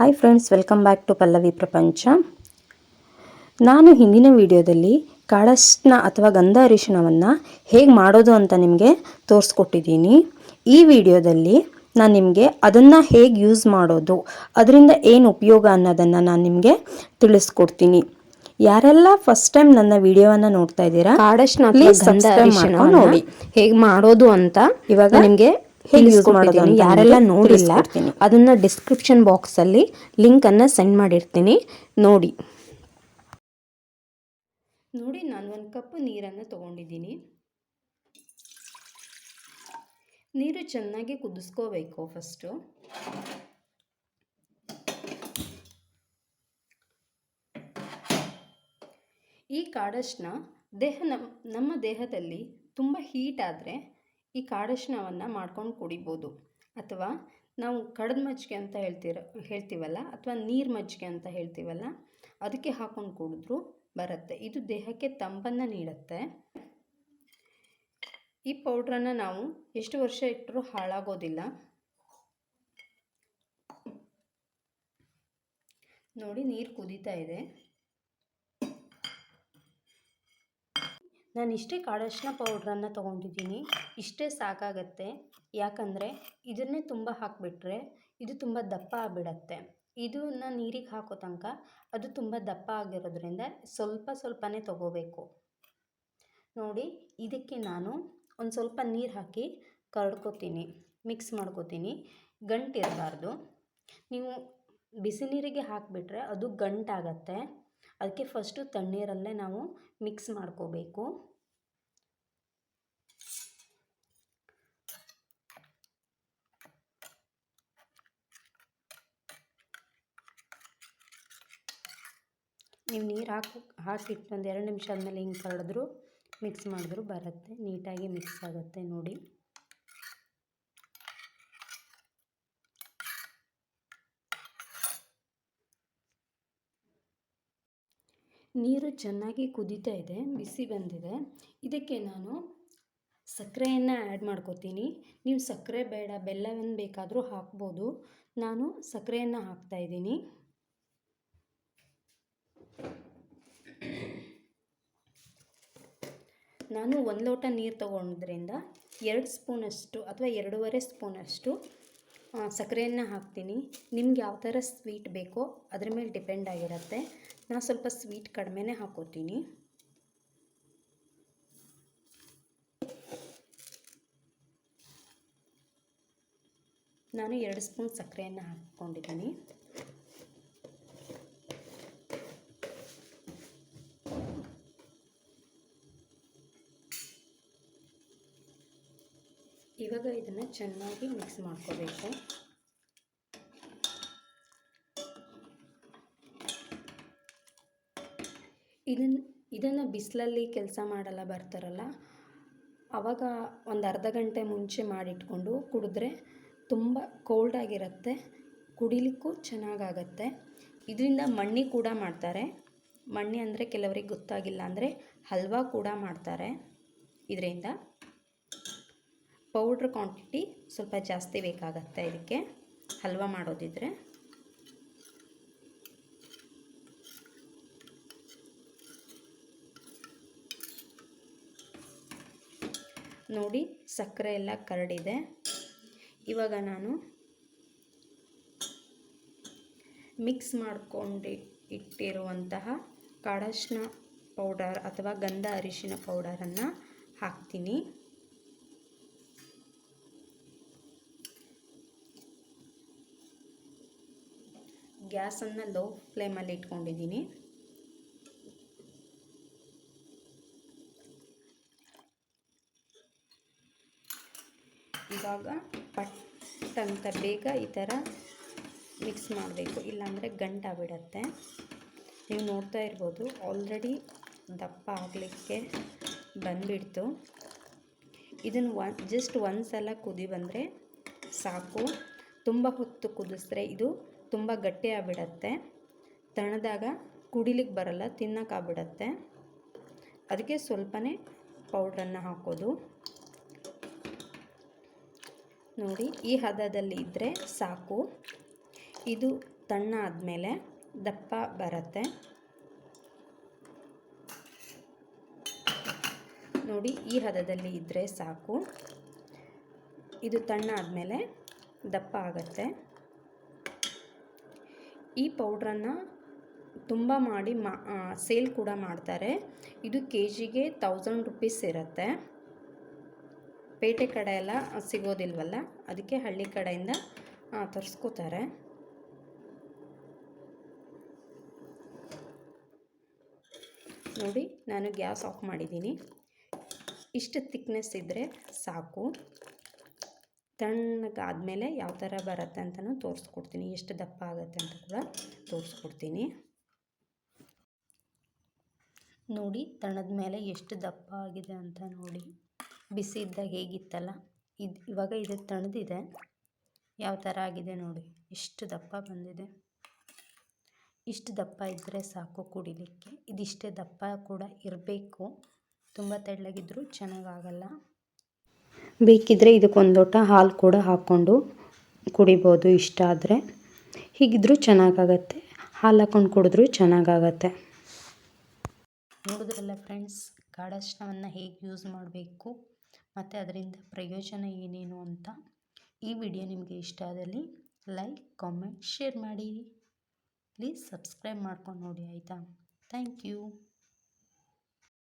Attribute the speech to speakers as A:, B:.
A: Hi friends welcome back to Pallavi Prapancha ನಾನು ಹಿಂದಿನ ವಿಡಿಯೋದಲ್ಲಿ ಕಾಳಸ್ನ ಅಥವಾ ಗಂಧ ಅರಿಶಿಣವನ್ನು ಹೇಗೆ ಮಾಡೋದು ಅಂತ ನಿಮಗೆ ತೋರಿಸ್ಕೊಟ್ಟಿದ್ದೀನಿ. ಈ ವಿಡಿಯೋದಲ್ಲಿ ನಾನು ನಿಮಗೆ ಅದನ್ನು ಹೇಗೆ ಯೂಸ್ ಮಾಡೋದು ಅದರಿಂದ ಏನು ಉಪಯೋಗ ಅನ್ನೋದನ್ನು ನಾನು ನಿಮಗೆ ತಿಳಿಸ್ಕೊಡ್ತೀನಿ. ಯಾರೆಲ್ಲ ಫಸ್ಟ್ ಟೈಮ್ ನನ್ನ ವಿಡಿಯೋವನ್ನು ನೋಡ್ತಾ ಇದ್ದೀರಾ
B: ಕಾಡಶ್ನ
A: ನೋಡಿ.
B: ಹೇಗೆ ಮಾಡೋದು ಅಂತ
A: ಇವಾಗ
B: ನಿಮಗೆ
A: ಹೇಗೆ ಯೂಸ್ ಮಾಡೋದು
B: ಯಾರೆಲ್ಲ ನೋಡಿಲ್ಲ ಅದನ್ನು ಡಿಸ್ಕ್ರಿಪ್ಷನ್ ಬಾಕ್ಸ್ ಅಲ್ಲಿ ಲಿಂಕ್ ಅನ್ನ ಸೆಂಡ್ ಮಾಡಿರ್ತೀನಿ. ನೋಡಿ. ನೋಡಿ ನಾನು ಒಂದು ಕಪ್ ನೀರನ್ನು ತಗೊಂಡಿದ್ದೀನಿ. ನೀರು ಚೆನ್ನಾಗಿ ಕುದಿಸ್ಕೋಬೇಕು ಫಸ್ಟು ಈ ಕಾಡಷ್ಟನ್ನ ದೇಹ ನಮ್ಮ ನಮ್ಮ ದೇಹದಲ್ಲಿ ತುಂಬ ಹೀಟ್ ಆದರೆ ಈ ಕಾಡಶ್ನವನ್ನು ಮಾಡ್ಕೊಂಡು ಕುಡಿಬೋದು. ಅಥವಾ ನಾವು ಕಡದ ಮಜ್ಜಿಗೆ ಅಂತ ಹೇಳ್ತಿರ, ಹೇಳ್ತೀವಲ್ಲ, ಅಥವಾ ನೀರು ಮಜ್ಜಿಗೆ ಅಂತ ಹೇಳ್ತೀವಲ್ಲ, ಅದಕ್ಕೆ ಹಾಕೊಂಡು ಕುಡಿದ್ರೂ ಬರುತ್ತೆ. ಇದು ದೇಹಕ್ಕೆ ತಂಪನ್ನು ನೀಡುತ್ತೆ. ಈ ಪೌಡ್ರನ್ನು ನಾವು ಎಷ್ಟು ವರ್ಷ ಇಟ್ಟರೂ ಹಾಳಾಗೋದಿಲ್ಲ. ನೋಡಿ ನೀರು ಕುದೀತಾ ಇದೆ. ನಾನು ಇಷ್ಟೇ ಕಾಡಶ್ನ ಪೌಡ್ರನ್ನು ತೊಗೊಂಡಿದ್ದೀನಿ. ಇಷ್ಟೇ ಸಾಕಾಗತ್ತೆ. ಯಾಕಂದರೆ ಇದನ್ನೇ ತುಂಬ ಹಾಕಿಬಿಟ್ರೆ ಇದು ತುಂಬ ದಪ್ಪ ಆಗಿಬಿಡತ್ತೆ. ಇದನ್ನು ನೀರಿಗೆ ಹಾಕೋ ತನಕ ಅದು ತುಂಬ ದಪ್ಪ ಆಗಿರೋದ್ರಿಂದ ಸ್ವಲ್ಪ ಸ್ವಲ್ಪನೇ ತೊಗೋಬೇಕು. ನೋಡಿ, ಇದಕ್ಕೆ ನಾನು ಒಂದು ಸ್ವಲ್ಪ ನೀರು ಹಾಕಿ ಕರಡ್ಕೊತೀನಿ, ಮಿಕ್ಸ್ ಮಾಡ್ಕೋತೀನಿ. ಗಂಟಿರಬಾರ್ದು ನೀವು ಬಿಸಿ ನೀರಿಗೆ ಹಾಕಿಬಿಟ್ರೆ ಅದು ಗಂಟಾಗತ್ತೆ. ಅದಕ್ಕೆ ಫಸ್ಟು ತಣ್ಣೀರಲ್ಲೇ ನಾವು ಮಿಕ್ಸ್ ಮಾಡ್ಕೋಬೇಕು. ನೀವು ನೀರು ಹಾಕಿ, ಹಾಕಿಟ್ಟು ಒಂದು ಎರಡು ನಿಮಿಷ ಆದಮೇಲೆ ಹಿಂಗೆ ಕರಡಿದ್ರು ಮಿಕ್ಸ್ ಮಾಡಿದ್ರು ಬರುತ್ತೆ. ನೀಟಾಗಿ ಮಿಕ್ಸ್ ಆಗುತ್ತೆ ನೋಡಿ. ನೀರು ಚೆನ್ನಾಗಿ ಕುದೀತಾ ಇದೆ, ಬಿಸಿ ಬಂದಿದೆ. ಇದಕ್ಕೆ ನಾನು ಸಕ್ಕರೆಯನ್ನು ಆ್ಯಡ್ ಮಾಡ್ಕೋತೀನಿ. ನೀವು ಸಕ್ಕರೆ ಬೇಡ, ಬೆಲ್ಲವನ್ನು ಬೇಕಾದರೂ ಹಾಕ್ಬೋದು. ನಾನು ಸಕ್ಕರೆಯನ್ನು ಹಾಕ್ತಾಯಿದ್ದೀನಿ ನಾನು ಒಂದು ಲೋಟ ನೀರು ತೊಗೊಂಡ್ರಿಂದ ಎರಡು ಸ್ಪೂನಷ್ಟು ಅಥವಾ ಎರಡೂವರೆ ಸ್ಪೂನಷ್ಟು ಸಕ್ಕರೆಯನ್ನು ಹಾಕ್ತೀನಿ. ನಿಮ್ಗೆ ಯಾವ ಥರ ಸ್ವೀಟ್ ಬೇಕೋ ಅದ್ರ ಮೇಲೆ ಡಿಪೆಂಡ್ ಆಗಿರುತ್ತೆ. ನಾನು ಸ್ವಲ್ಪ ಸ್ವೀಟ್ ಕಡಿಮೆನೇ ಹಾಕೋತೀನಿ. ನಾನು ಎರಡು ಸ್ಪೂನ್ ಸಕ್ಕರೆಯನ್ನು ಹಾಕ್ಕೊಂಡಿದ್ದೀನಿ. ಇವಾಗ ಇದನ್ನು ಚೆನ್ನಾಗಿ ಮಿಕ್ಸ್ ಮಾಡ್ಕೋಬೇಕು. ಇದನ್ನು ಇದನ್ನು ಬಿಸಿಲಲ್ಲಿ ಕೆಲಸ ಮಾಡಲ್ಲ ಬರ್ತಾರಲ್ಲ ಆವಾಗ ಒಂದು ಅರ್ಧ ಗಂಟೆ ಮುಂಚೆ ಮಾಡಿಟ್ಕೊಂಡು ಕುಡಿದ್ರೆ ತುಂಬ ಕೋಲ್ಡ್ ಆಗಿರುತ್ತೆ, ಕುಡಿಲಿಕ್ಕೂ ಚೆನ್ನಾಗಾಗತ್ತೆ. ಇದರಿಂದ ಮಣ್ಣಿ ಕೂಡ ಮಾಡ್ತಾರೆ. ಮಣ್ಣಿ ಅಂದರೆ ಕೆಲವರಿಗೆ ಗೊತ್ತಾಗಿಲ್ಲ ಅಂದರೆ ಹಲ್ವಾ ಕೂಡ ಮಾಡ್ತಾರೆ. ಇದರಿಂದ ಪೌಡ್ರ್ ಕ್ವಾಂಟಿಟಿ ಸ್ವಲ್ಪ ಜಾಸ್ತಿ ಬೇಕಾಗತ್ತೆ ಇದಕ್ಕೆ. ಹಲ್ವ ಮಾಡೋದಿದ್ರೆ. ನೋಡಿ ಸಕ್ಕರೆ ಎಲ್ಲ ಕರಡಿದೆ. ಇವಾಗ ನಾನು ಮಿಕ್ಸ್ ಮಾಡ್ಕೊಂಡಿ ಇಟ್ಟಿರುವಂತಹ ಕಾಡಶ್ನ ಪೌಡರ್ ಅಥವಾ ಗಂಧ ಅರಿಶಿನ ಪೌಡರನ್ನು ಹಾಕ್ತೀನಿ. ಗ್ಯಾಸನ್ನು ಲೋ ಫ್ಲೇಮಲ್ಲಿ ಇಟ್ಕೊಂಡಿದ್ದೀನಿ. ಇವಾಗ ಪಟ್ಟಂತ ಬೇಗ ಈ ಥರ ಮಿಕ್ಸ್ ಮಾಡಬೇಕು. ಇಲ್ಲಾಂದರೆ ಗಂಟಾಗ್ಬಿಡತ್ತೆ ನೀವು ನೋಡ್ತಾ ಇರ್ಬೋದು, ಆಲ್ರೆಡಿ ದಪ್ಪ ಆಗಲಿಕ್ಕೆ ಬಂದುಬಿಡ್ತು. ಇದನ್ನು ಒನ್, ಜಸ್ಟ್ ಒಂದು ಸಲ ಕುದಿ ಬಂದರೆ ಸಾಕು. ತುಂಬ ಹೊತ್ತು ಕುದಿಸಿದ್ರೆ ಇದು ತುಂಬ ಗಟ್ಟಿ ಆಗಿಬಿಡತ್ತೆ. ತಣ್ಣದಾಗ ಕುಡಿಲಿಕ್ಕೆ ಬರಲ್ಲ ತಿನ್ನೋಕ್ಕಾಗ್ಬಿಡತ್ತೆ ಅದಕ್ಕೆ ಸ್ವಲ್ಪನೇ ಪೌಡ್ರನ್ನು ಹಾಕೋದು. ನೋಡಿ, ಈ ಹದದಲ್ಲಿ ಇದ್ದರೆ ಸಾಕು. ಇದು ತಣ್ಣ ಆದಮೇಲೆ ದಪ್ಪ ಬರುತ್ತೆ. ನೋಡಿ, ಈ ಹದದಲ್ಲಿ ಇದ್ದರೆ ಸಾಕು. ಇದು ತಣ್ಣ ಆದಮೇಲೆ ದಪ್ಪ ಆಗುತ್ತೆ. ಈ ಪೌಡ್ರನ್ನು ತುಂಬ ಮಾಡಿ ಮಾ ಸೇಲ್ ಕೂಡ ಮಾಡ್ತಾರೆ. ಇದು ಕೆ ಜಿಗೆ ತೌಸಂಡ್ ರುಪೀಸ್ ಇರುತ್ತೆ. ಪೇಟೆ ಕಡೆ ಎಲ್ಲ ಸಿಗೋದಿಲ್ವಲ್ಲ, ಅದಕ್ಕೆ ಹಳ್ಳಿ ಕಡೆಯಿಂದ ತರಿಸ್ಕೋತಾರೆ. ನೋಡಿ, ನಾನು ಗ್ಯಾಸ್ ಆಫ್ ಮಾಡಿದ್ದೀನಿ. ಇಷ್ಟು ತಿಕ್ನೆಸ್ ಇದ್ದರೆ ಸಾಕು. ತಣ್ಣಗಾದಮೇಲೆ ಯಾವ ಥರ ಬರುತ್ತೆ ಅಂತಲೂ ತೋರಿಸ್ಕೊಡ್ತೀನಿ. ಎಷ್ಟು ದಪ್ಪ ಆಗುತ್ತೆ ಅಂತ ಕೂಡ ತೋರಿಸ್ಕೊಡ್ತೀನಿ. ನೋಡಿ ತಣದ ಮೇಲೆ ಎಷ್ಟು ದಪ್ಪ ಆಗಿದೆ ಅಂತ ನೋಡಿ. ಬಿಸಿ ಇದ್ದಾಗ ಹೇಗಿತ್ತಲ್ಲ? ಇದು, ಇವಾಗ ಇದು ತಣದಿದೆ ಯಾವ ಥರ ಆಗಿದೆ ನೋಡಿ. ಎಷ್ಟು ದಪ್ಪ ಬಂದಿದೆ. ಇಷ್ಟು ದಪ್ಪ ಇದ್ದರೆ ಸಾಕು ಕುಡಿಲಿಕ್ಕೆ. ಇದಿಷ್ಟೇ ದಪ್ಪ ಕೂಡ ಇರಬೇಕು. ತುಂಬ ತೆಳ್ಳಗಿದ್ದರೂ ಚೆನ್ನಾಗಾಗಲ್ಲ.
A: ಬೇಕಿದ್ದರೆ ಇದಕ್ಕೊಂದು ಲೋಟ ಹಾಲು ಕೂಡ ಹಾಕ್ಕೊಂಡು ಕುಡಿಬೋದು ಇಷ್ಟ ಆದರೆ. ಹೀಗಿದ್ರೂ ಚೆನ್ನಾಗಾಗತ್ತೆ. ಹಾಲು ಹಾಕ್ಕೊಂಡು ಕುಡಿದ್ರೂ ಚೆನ್ನಾಗಾಗತ್ತೆ.
B: ನೋಡಿದ್ರಲ್ಲ ಫ್ರೆಂಡ್ಸ್ ಕಾಡಷ್ಟವನ್ನು ಹೇಗೆ ಯೂಸ್ ಮಾಡಬೇಕು, ಮತ್ತು ಅದರಿಂದ ಪ್ರಯೋಜನ ಏನೇನು ಅಂತ. ಈ ವಿಡಿಯೋ ನಿಮಗೆ ಇಷ್ಟ ಆದಲ್ಲಿ ಲೈಕ್, ಕಾಮೆಂಟ್, ಶೇರ್ ಮಾಡಿ. ಪ್ಲೀಸ್ ಸಬ್ಸ್ಕ್ರೈಬ್ ಮಾಡ್ಕೊಂಡು ನೋಡಿ, ಆಯಿತಾ? Thank you.